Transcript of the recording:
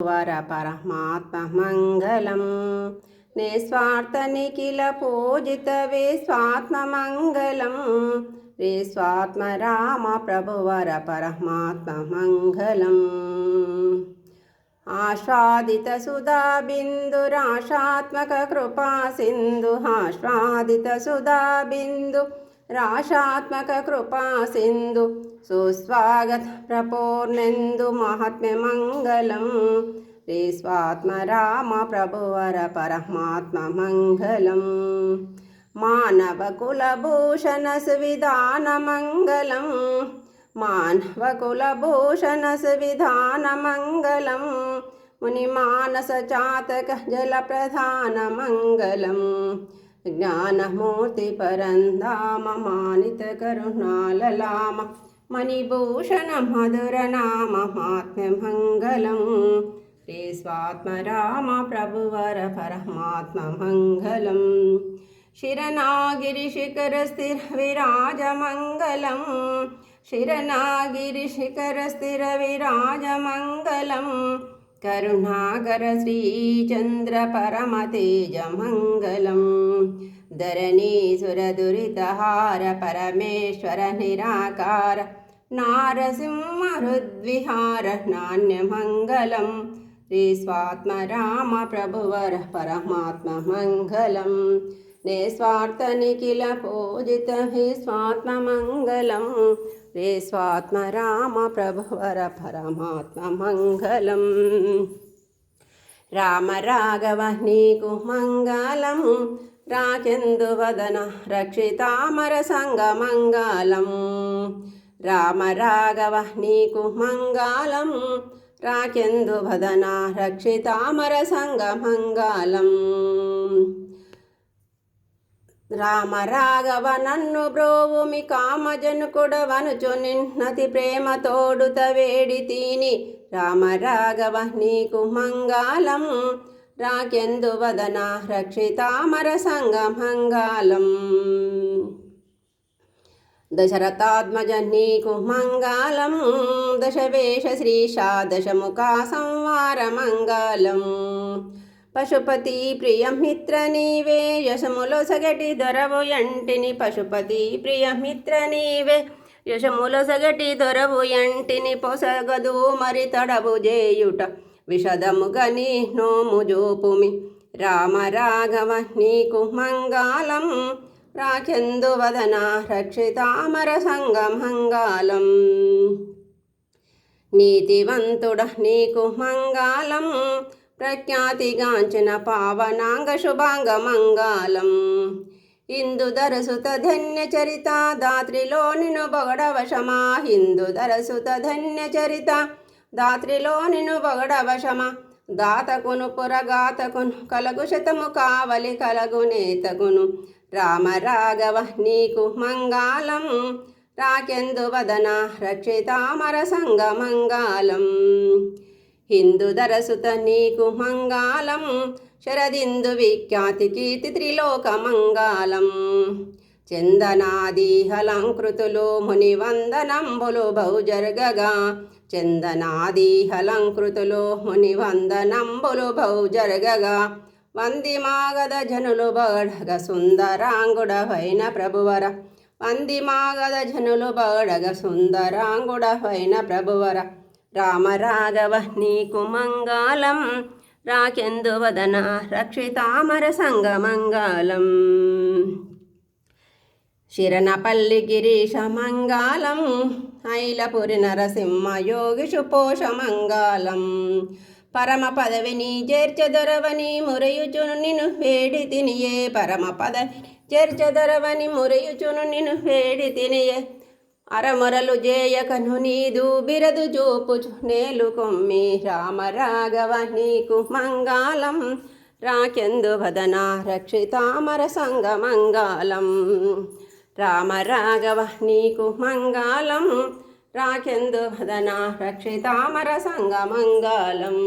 వర పరమాత్మ మంగళం నిస్వార్థ నిఖిల పూజిత విస్వాత్మ మంగళం విస్వాత్మ రామ ప్రభువర పరమాత్మ మంగళం ఆస్వాదిత సుధా బిందురాశాత్మక కృపా సింధు ఆస్వాదిత సుధా బిందు రాశాత్మక కృపా సింధు సుస్వాగత ప్రపూర్ణెందు మహాత్మ్య మంగళం. శ్రీ స్వాత్మ రామ ప్రభువర పరమాత్మ మంగళం. మానవ కులభూషణ సువిధాన మంగళం. మానవ కులభూషణ సువిధాన మంగళం. ముని మానస చాతక జల ज्ञानमूर्तिपरन्दाममानितकरुणाललाम मणिभूषणमधुरनामहात्म्यमङ्गलम् श्री स्वात्मराम प्रभुवरपरमात्ममङ्गलं शिरनागिरिशिखरस्थिरविराजमङ्गलं स्थिरविराजमङ्गलम् మధుర నామ మహాత్మ్య మంగళం శ్రీ స్వాత్మ రామ ప్రభువర పరమాత్మ మంగళం శిరనాగిరి శిఖర స్థిర విరాజ మంగళం శిరనాగిరి శిఖర స్థిర విరాజ మంగళం కరుణాకర శ్రీచంద్ర పరమ తేజ మంగళం ధరణీసుర దురితహార పరమేశ్వర నిరాకార నారసింహ హృద్విహార నిస్వార్థ నిఖిల పూజిత హి స్వాత్మ మంగళం. శ్రీ స్వాత్మ రామ ప్రభువర పరమాత్మ మంగళం. రామ రాఘవ నీకు మంగళం. రాకెందు వదన రక్షితామర సంగ మంగళం. రామ రాఘవ నీకు మంగళం. రాకెందు వదన రక్షితామర సంగ మంగళం. రామ రాఘవ నన్ను బ్రోవుమి కామజనుకుడవనుచు నిన్నతి ప్రేమ తోడుత వేడి తీని. రామ రాఘవ నీకు మంగాళం రాకెందు వదన? రక్షితామర సంగ దశరథాత్మజ నీకు మంగాళం దశవేష శ్రీషా దశముఖా సంవార మంగళం పశుపతి ప్రియమిత్ర నీవే యశములో సగటి దొరవు ఎంటిని పశుపతి ప్రియమిత్ర నీవే యశములో సగటి దొరవు ఎంటిని పొసగదు మరి తడవు జేయుట విషదముగని నోము జోపుమి రామ రాఘవ నీకు మంగాళం రాకెందు వదన రక్షితామర సంగ మంగళం నీతివంతుడ నీకు మంగాళం ప్రఖ్యాతిగాంచిన పావనాంగ శుభాంగ మంగళం. ఇందు దరసుత ధన్య చరిత దాత్రిలో నిను బొగడవశమా హిందు దరసుత ధన్య చరిత దాత్రిలో నిను బొగడవశమా దాతకును పురగాతకును కలగు శతము కావలి కలగు నేతకును. రామ రాఘవ నీకు మంగళం. రాకెందు వదన రక్షితామర సంగ మంగళం. హిందుదరసుత నీకు మంగాళం శరదిందు విఖ్యాతి కీర్తి త్రిలోక మంగాళం. చందనాదిహలంకృతులు ముని వందనంబులు బహుజర్గగా చందనాదిహలంకృతులు ముని వందనంబులు బహుజర్గగా. వంది మాగద జనులు బగడగ సుందరాంగుడవైన ప్రభువర. వంది మాగద జనులు బగడగ సుందరాంగుడవైన ప్రభువర. రామ రాఘవ నీకు మంగళం. రాకెందు వదన రక్షితామర సంగమంగళం. శిరణపల్లి గిరీశ మంగళం. ఐలపురి నరసింహ యోగిషు పోష మంగళం. పరమ పదవిని చేర్చదొరవని మురయుచును నిను వేడి తినియే. పరమ పదవిని చేర్చదొరవని మురయుచును నిను వేడి తినియే. అరమరలు జేయకను నీదు బిరదు చూపుచు నేలు కొమ్మి రామ రాఘవ నీకు మంగాళం రాకెందు వదన రక్షితామర సంగ మంగాళం రామ రాఘవ నీకు మంగాళం రాకెందు వదన రక్షితామర సంగ మంగాళం